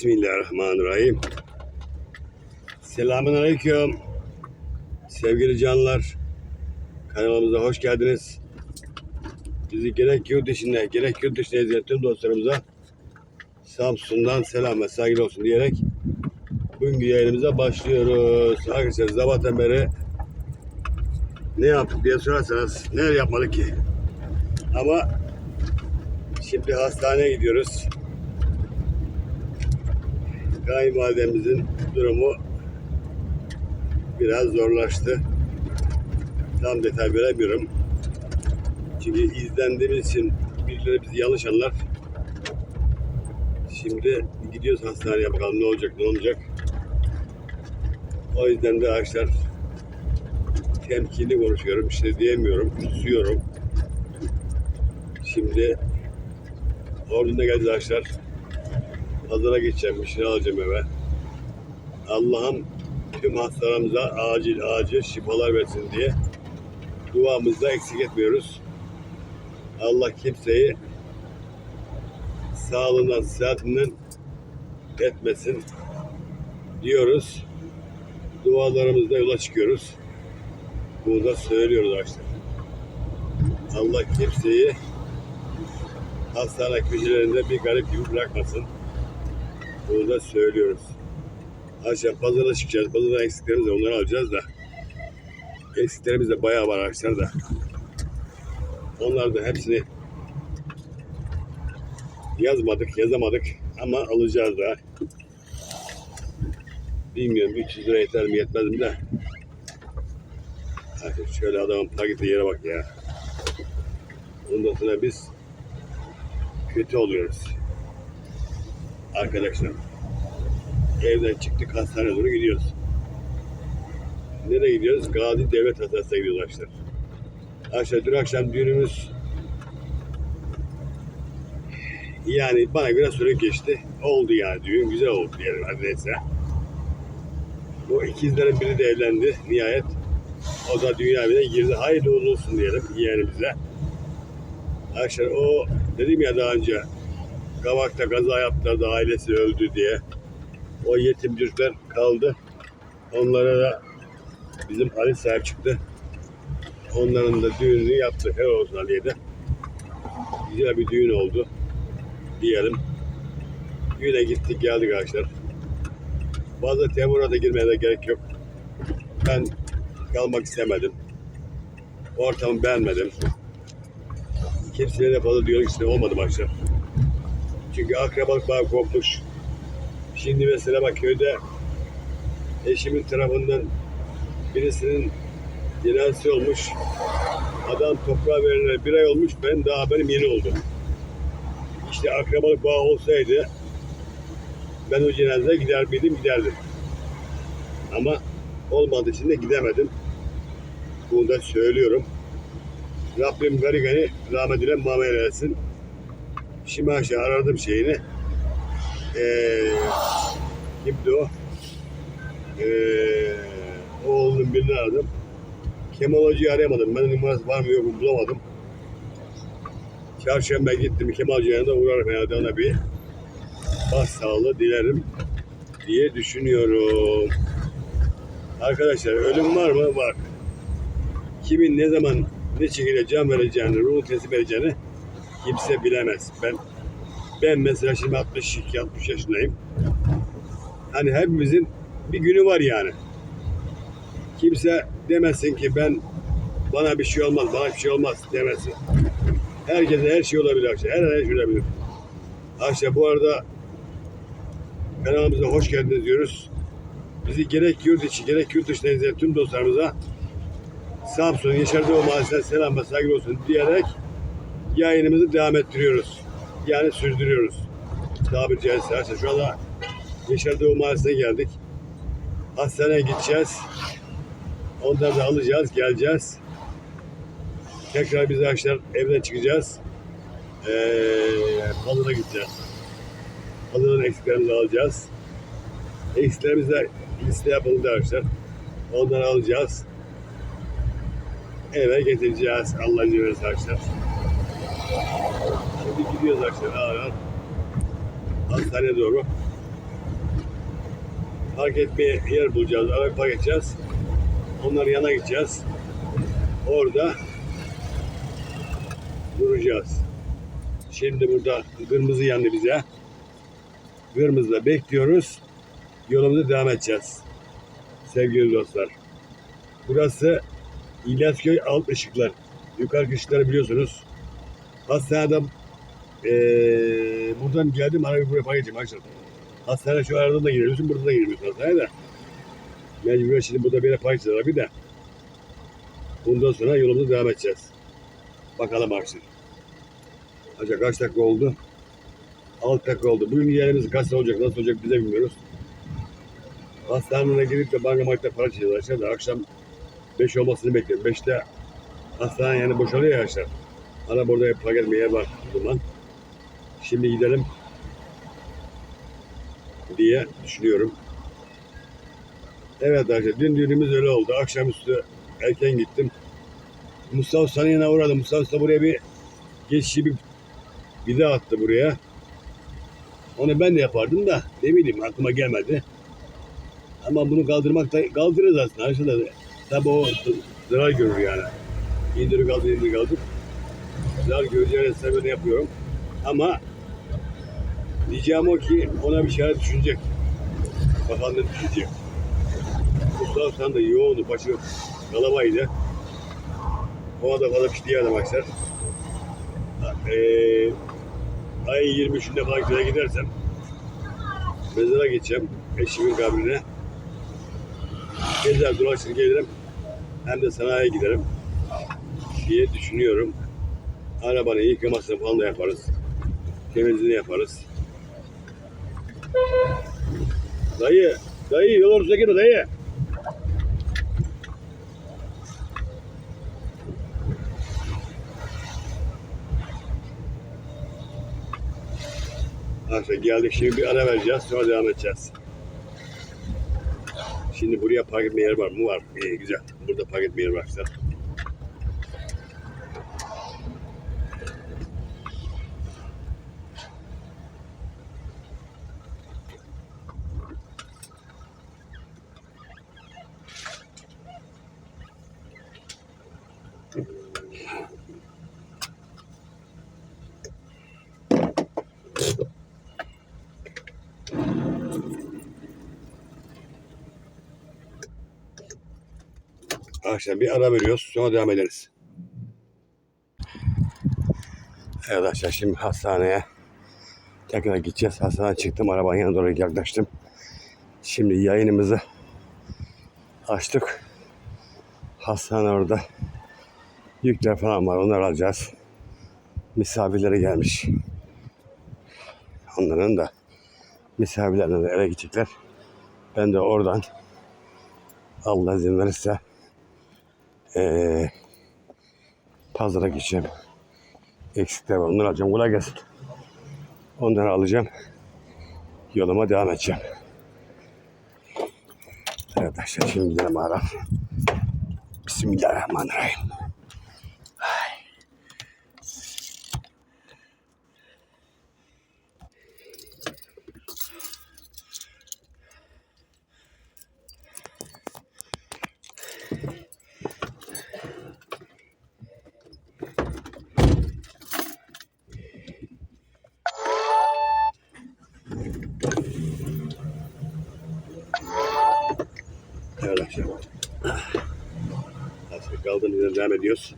Bismillahirrahmanirrahim. Selamun Aleyküm. Sevgili canlar. Kanalımıza hoş geldiniz. Bizi gerek yurt dışında gerek yurt dışında izleyen tüm dostlarımıza Samsun'dan selam ve saygılar olsun diyerek bugünkü yayınımıza başlıyoruz. Arkadaşlar sabahtan beri ne yaptık diye sorarsanız neler yapmadık ki? Ama şimdi hastaneye gidiyoruz. Kayınvalidemizin durumu biraz zorlaştı. Tam detay veremiyorum. Çünkü izlendiğimiz için birileri bizi yanlış anlar. Şimdi gidiyoruz hastaneye bakalım ne olacak ne olacak. O yüzden de arkadaşlar temkinli konuşuyorum. Şey diyemiyorum. Susuyorum. Şimdi ordunda geldi arkadaşlar. Pazara geçeceğim, bir şey alacağım eve. Allah'ım tüm hastalarımıza acil acil şifalar versin diye duamızda eksik etmiyoruz. Allah kimseyi sağlığından, sıhhatinden etmesin diyoruz. Dualarımızda yola çıkıyoruz. Bunu da söylüyoruz arkadaşlar. Allah kimseyi hastane köşelerinde bir garip gibi bırakmasın. Bunu da söylüyoruz. Aşağı pazara çıkacağız. Pazarda eksiklerimiz var. Onları alacağız da. Eksiklerimiz de bayağı var arkadaşlar da. Onlar da hepsini yazmadık, yazamadık ama alacağız da. Bilmiyorum 300 lira yeter mi yetmez mi de. Artık şöyle adamın paketi yere bak ya. Ondan sonra biz kötü oluyoruz arkadaşlar. Evden çıktık hastaneye doğru gidiyoruz. Nereye gidiyoruz? Gazi Devlet Hastanesi'ne gidiyoruz arkadaşlar. Arkadaşlar dün akşam düğünümüz yani bana göre süre geçti. Oldu yani düğün. Güzel oldu diyelim hadi neyse. Bu ikizlerin biri de evlendi nihayet. O da dünya evine girdi. Hayırlı uğurlu olsun diyelim yeğenimize. Arkadaşlar o dedim ya daha önce Kavak'ta kaza yaptılar da ailesi öldü diye. O yetim çocuklar kaldı. Onlara da bizim Ali sahip çıktı. Onların da düğününü yaptı. Helal olsun Ali'ye de. Güzel bir düğün oldu. Diyelim. Düğüne gittik geldik arkadaşlar. Fazla temura da girmeye de gerek yok. Ben kalmak istemedim. Ortamı beğenmedim. Kimseye de fazla diyalog istedim olmadı arkadaşlar. Çünkü akrabalık bağı kopmuş. Şimdi mesela bak köyde eşimin tarafından birisinin cenazesi olmuş. Adam toprağa verilen bir ay olmuş. Ben daha haberim yeni oldu. İşte akrabalık bağı olsaydı ben o cenazeye gider miydim? Giderdim. Ama olmadığı için de gidemedim. Bunu da söylüyorum. Rabbim garigani rahmetiyle muamele etsin. Şimdi aşağı aradım şeyini. Ee, kimdi o? Ee, oğlunun birini aradım. Kemal Hoca'yı arayamadım. Ben numarası var mı yok mu bulamadım. Çarşamba gittim Kemal Hoca'ya yanında uğrarım herhalde ona bir baş sağlığı dilerim diye düşünüyorum. Arkadaşlar ölüm var mı? Var. Kimin ne zaman ne şekilde can vereceğini, ruhu teslim edeceğini kimse bilemez. Ben ben mesela şimdi 62 60 yaşındayım. Hani hepimizin bir günü var yani. Kimse demesin ki ben bana bir şey olmaz, bana bir şey olmaz demesin. Herkese her şey olabilir arkadaşlar. Her an her şey olabilir. Arkadaşlar bu arada kanalımıza hoş geldiniz diyoruz. Bizi gerek yurt içi gerek yurt dışında izleyen tüm dostlarımıza Samsun Yaşar Doğu Mahallesi'ne selam ve saygı olsun diyerek yayınımızı devam ettiriyoruz. Yani sürdürüyoruz. Tabiri caizse arkadaşlar şu anda Yaşar Doğu Mahallesi'ne geldik. Hastaneye gideceğiz. Onları da alacağız, geleceğiz. Tekrar biz arkadaşlar evden çıkacağız. Ee, gideceğiz. Pazardan eksiklerimizi alacağız. Eksiklerimizi de liste yapalım arkadaşlar. Onları alacağız. Eve getireceğiz. Allah izin verirse arkadaşlar. Şimdi gidiyoruz arkadaşlar ağır ağır. Hastaneye doğru. park etmeye yer bulacağız. Arabayı park edeceğiz. Onların yanına gideceğiz. Orada duracağız. Şimdi burada kırmızı yandı bize. Kırmızıda bekliyoruz. Yolumuza devam edeceğiz. Sevgili dostlar. Burası İlyasköy Alt Işıklar. Yukarı ışıkları biliyorsunuz. Hastanede eee buradan geldim arabayı buraya park edeceğim arkadaşlar. Hastane şu aradan da giriyorsun, buradan da giriyorsun hastaneye de. Mecburen şimdi burada bir yere park edeceğiz arabayı da. Bundan sonra yolumuza devam edeceğiz. Bakalım arkadaşlar. Acaba kaç dakika oldu? 6 dakika oldu. Bugün yerimiz kaç olacak, nasıl olacak biz de bilmiyoruz. Hastaneye gidip de bankamatikte para çekeceğiz arkadaşlar da akşam 5 olmasını bekliyorum. 5'te hastane yani boşalıyor ya arkadaşlar. Ana burada park etme yer var o zaman. Şimdi gidelim diye düşünüyorum. Evet arkadaşlar dün düğünümüz öyle oldu. Akşamüstü erken gittim. Mustafa yanına uğradım. Mustafa Usta buraya bir geçişi bir vida attı buraya. Onu ben de yapardım da ne bileyim aklıma gelmedi. Ama bunu kaldırmak da kaldırırız aslında. Arkadaşlar tabi o zarar görür yani. İndir kaldır indir kaldır. Zarar göreceğini sebebini yapıyorum. Ama diyeceğim o ki ona bir şeyler düşünecek. Bakalım ne düşünecek. Mustafa Usta'nın da yoğundu. Başı kalabaydı. O da fazla pişti yani arkadaşlar. Ee, ayın 23'ünde falan köye gidersem mezara geçeceğim eşimin kabrine. Gezer dolaşır gelirim. Hem de sanayiye giderim diye düşünüyorum. Arabanın yıkamasını falan da yaparız. Temizliğini yaparız. Dayı, dayı yol ortasına gitme dayı. Arkadaşlar geldik şimdi bir ara vereceğiz sonra devam edeceğiz. Şimdi buraya park etme yeri var mı? Var. İyi güzel. Burada park etme yeri var arkadaşlar. Arkadaşlar bir ara veriyoruz. Sonra devam ederiz. Evet arkadaşlar şimdi hastaneye tekrar gideceğiz. Hastaneden çıktım. Arabanın yanına doğru yaklaştım. Şimdi yayınımızı açtık. Hastane orada. Yükler falan var. Onları alacağız. Misafirleri gelmiş. Onların da misafirlerine de eve gidecekler. Ben de oradan Allah izin verirse ee, pazara gideceğim. Eksikler var. Onları alacağım. Kolay gelsin. Onları alacağım. Yoluma devam edeceğim. Arkadaşlar şimdi gidelim ara. Bismillahirrahmanirrahim. Ay. Evet Yerden devam ediyoruz.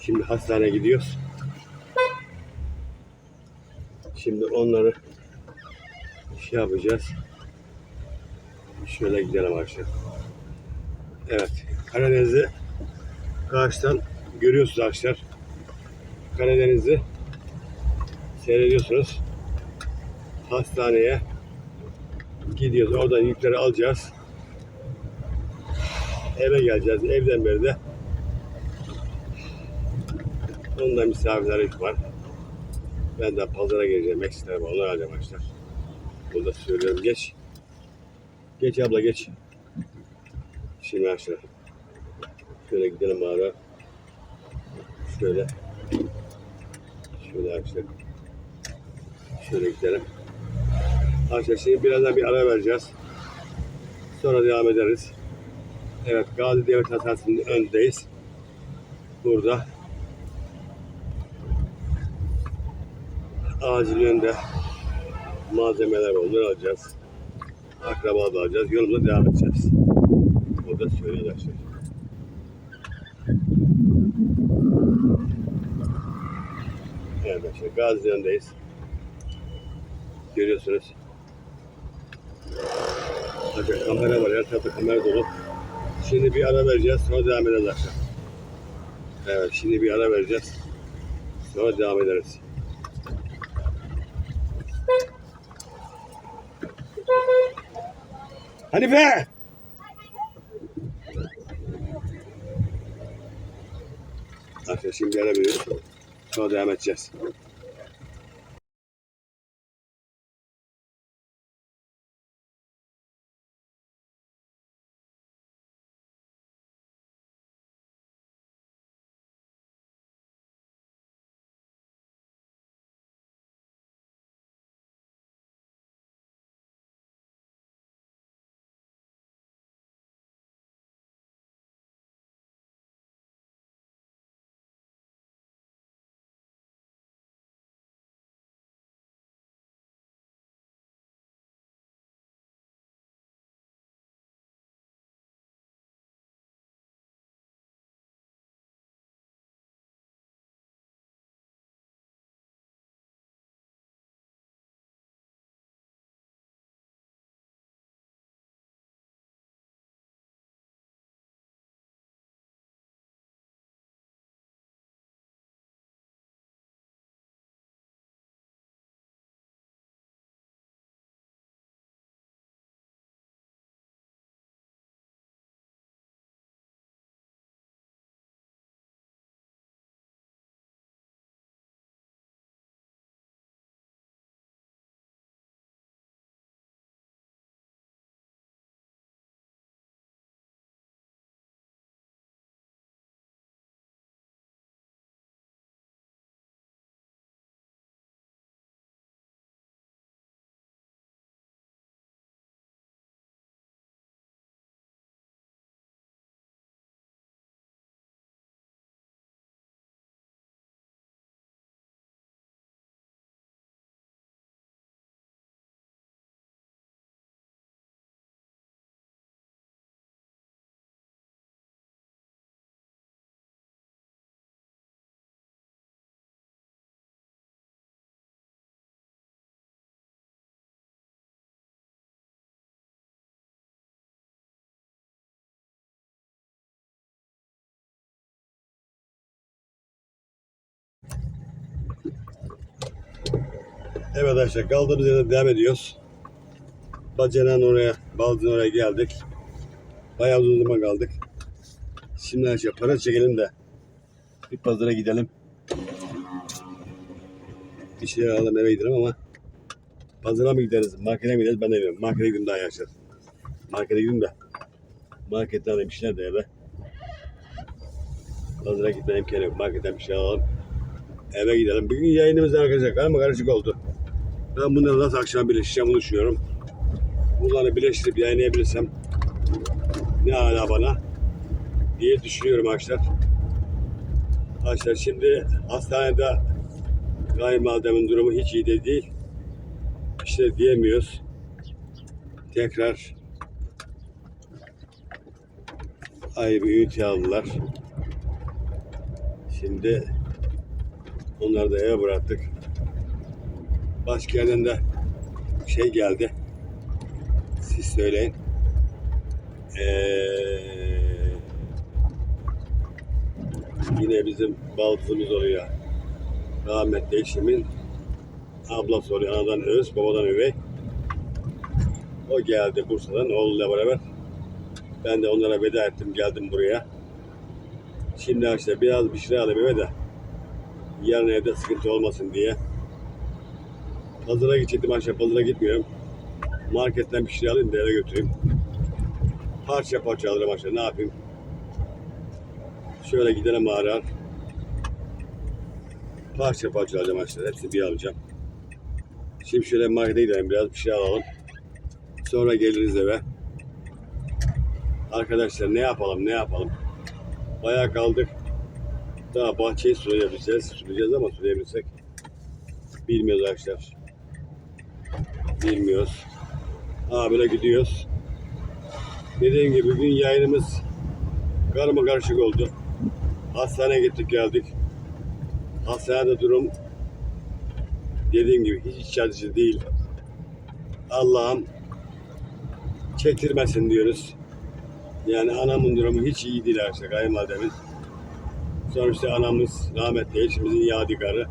Şimdi hastaneye gidiyoruz. Şimdi onları şey yapacağız. Şöyle gidelim arkadaşlar. Evet. Karadeniz'i karşıdan görüyorsunuz arkadaşlar. Karadeniz'i seyrediyorsunuz. Hastaneye gidiyoruz. Oradan yükleri alacağız eve geleceğiz. Evden beri de onda misafirler var. Ben de pazara geleceğim. Eksikler var. Onları alacağım arkadaşlar. Bunu da söylüyorum. Geç. Geç abla geç. Şimdi arkadaşlar. Şöyle gidelim ara. Şöyle. Şöyle arkadaşlar. Şöyle gidelim. Arkadaşlar şimdi birazdan bir ara vereceğiz. Sonra devam ederiz. Evet Gazi Devlet Hastanesi'nin önündeyiz. Burada acil yönde malzemeler. Onları alacağız. Akraba da alacağız. Yolumuza devam edeceğiz. Burada söylüyor arkadaşlar. Evet arkadaşlar Gazi yöndeyiz. Görüyorsunuz. Bakın kamera var. Her tarafta kamera dolu. Şimdi bir ara vereceğiz. Sonra devam ederiz arkadaşlar. Evet şimdi bir ara vereceğiz. Sonra devam ederiz. Hanife! Arkadaşlar şimdi ara veriyoruz. Sonra devam edeceğiz. Evet arkadaşlar kaldığımız yerden devam ediyoruz. Bacanağın oraya, Baldız'ın oraya geldik. Bayağı uzun zaman kaldık. Şimdi arkadaşlar para çekelim de bir pazara gidelim. Bir şey alalım eve gidelim ama pazara mı gideriz, markete mi gideriz ben de bilmiyorum. Markete gideyim daha yaşar. Markete gideyim de marketten alayım bir şeyler de eve. Pazara gitmeye imkanı yok. Marketten bir şey alalım. Eve gidelim. Bugün yayınımız arkadaşlar karma karışık oldu. Ben bunları nasıl akşam birleşeceğim bunu düşünüyorum. Bunları birleştirip yayınlayabilirsem ne ala bana diye düşünüyorum arkadaşlar. Arkadaşlar şimdi hastanede kayınvalidemin durumu hiç iyi de değil. İşte diyemiyoruz. Tekrar ayrı bir ünite aldılar. Şimdi onları da eve bıraktık. Başka yerden de şey geldi. Siz söyleyin. Ee, yine bizim baldızımız oluyor. Rahmetli eşimin ablası oluyor. Anadan öz, babadan üvey. O geldi Bursa'dan oğluyla beraber. Ben de onlara veda ettim, geldim buraya. Şimdi işte biraz bir şey alayım eve de yarın evde sıkıntı olmasın diye. Pazara gidecektim aşağı pazara gitmiyorum. Marketten bir şey alayım da eve götüreyim. Parça parça alırım aşağı ne yapayım. Şöyle gidelim ağır. Parça parça alacağım aşağı. Hepsini bir alacağım. Şimdi şöyle markete gidelim biraz bir şey alalım. Sonra geliriz eve. Arkadaşlar ne yapalım ne yapalım. Bayağı kaldık. Daha bahçeyi sulayabileceğiz. Sulayacağız ama sulayabilsek. Bilmiyoruz arkadaşlar. Bilmiyoruz. Ha böyle gidiyoruz. Dediğim gibi bugün yayınımız karma karışık oldu. Hastaneye gittik geldik. Hastanede durum dediğim gibi hiç iç açıcı değil. Allah'ım çektirmesin diyoruz. Yani anamın durumu hiç iyi değil arkadaşlar kayınvalidemin. Sonuçta anamız rahmetli eşimizin yadigarı.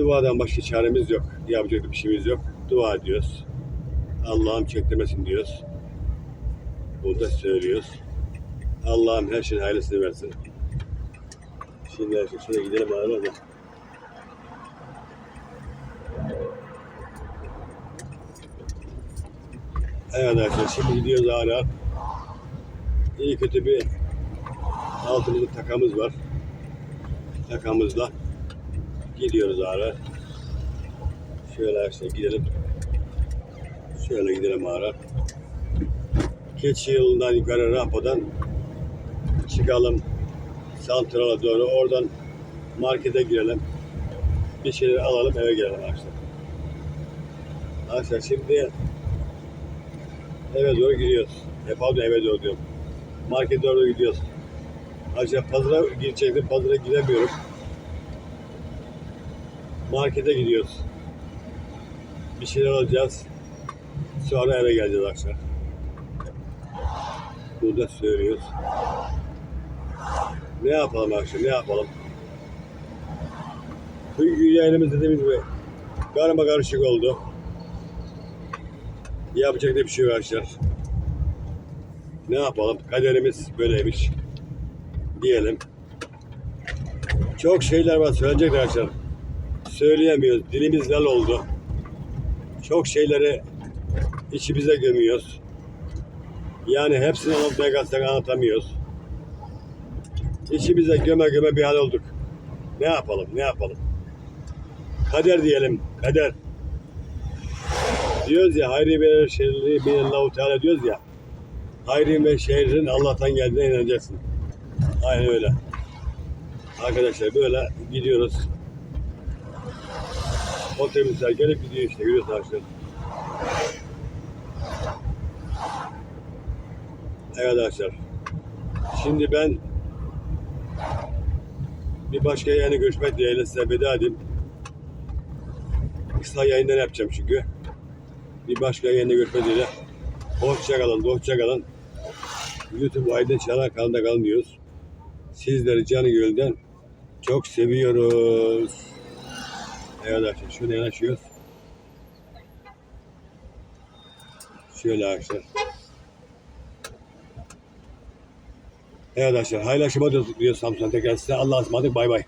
Duadan başka çaremiz yok. Yapacak bir şeyimiz yok. Dua ediyoruz. Allah'ım çektirmesin diyoruz. Bunu da söylüyoruz. Allah'ım her şeyin hayırlısını versin. Şimdi arkadaşlar şöyle gidelim arada. Evet arkadaşlar şimdi gidiyoruz ara. İyi kötü bir altımızda takamız var. Takamızla gidiyoruz ara. Şöyle arkadaşlar gidelim. Şöyle gidelim ara. Keçi yolundan yukarı rampadan çıkalım. Santral'a doğru. Oradan markete girelim. Bir şeyler alalım eve gelelim arkadaşlar. Arkadaşlar şimdi eve doğru gidiyoruz. E, pardon eve doğru diyorum. Markete doğru gidiyoruz. Arkadaşlar pazara girecektim. Pazara giremiyorum. Markete gidiyoruz. Bir şeyler alacağız. Sonra eve geleceğiz arkadaşlar. Burada söylüyoruz. Ne yapalım arkadaşlar ne yapalım? Bugün yayınımız dediğimiz gibi karma karışık oldu. Yapacak da bir şey yok arkadaşlar. Ne yapalım? Kaderimiz böyleymiş. Diyelim. Çok şeyler var söyleyecek arkadaşlar. Söyleyemiyoruz. Dilimiz lal oldu. Çok şeyleri içimize gömüyoruz. Yani hepsini anlatmaya kalksak anlatamıyoruz. İçimize göme göme bir hal olduk. Ne yapalım, ne yapalım? Kader diyelim, kader. Diyoruz ya, hayri ve şerri bir Allah-u Teala diyoruz ya. Hayri ve şerrin Allah'tan geldiğine inanacaksın. Aynen öyle. Arkadaşlar böyle gidiyoruz. Otobüsler gelip gidiyor işte, görüyorsunuz arkadaşlar. Evet arkadaşlar. Şimdi ben bir başka yayına görüşmek dileğiyle size veda edeyim. Kısa yayınlar yapacağım çünkü. Bir başka yayında görüşmek dileğiyle. Hoşça kalın, hoşça kalın. YouTube Aydın Çanak kanalında kalın diyoruz. Sizleri canı gölden çok seviyoruz. Arkadaşlar şöyle yanaşıyoruz. Şöyle arkadaşlar. Evet arkadaşlar hayırlı akşamlar diyoruz Samsun'a tekrar size Allah'a ısmarladık bay bay.